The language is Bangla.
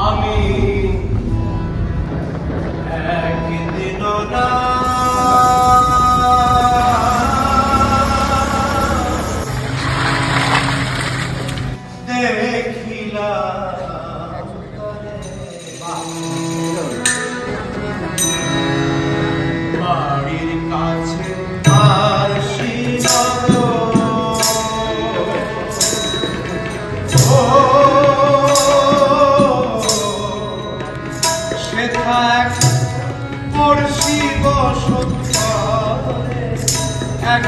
আমি একদিন না দেখিলা বসে থাক পড়শি বসত এক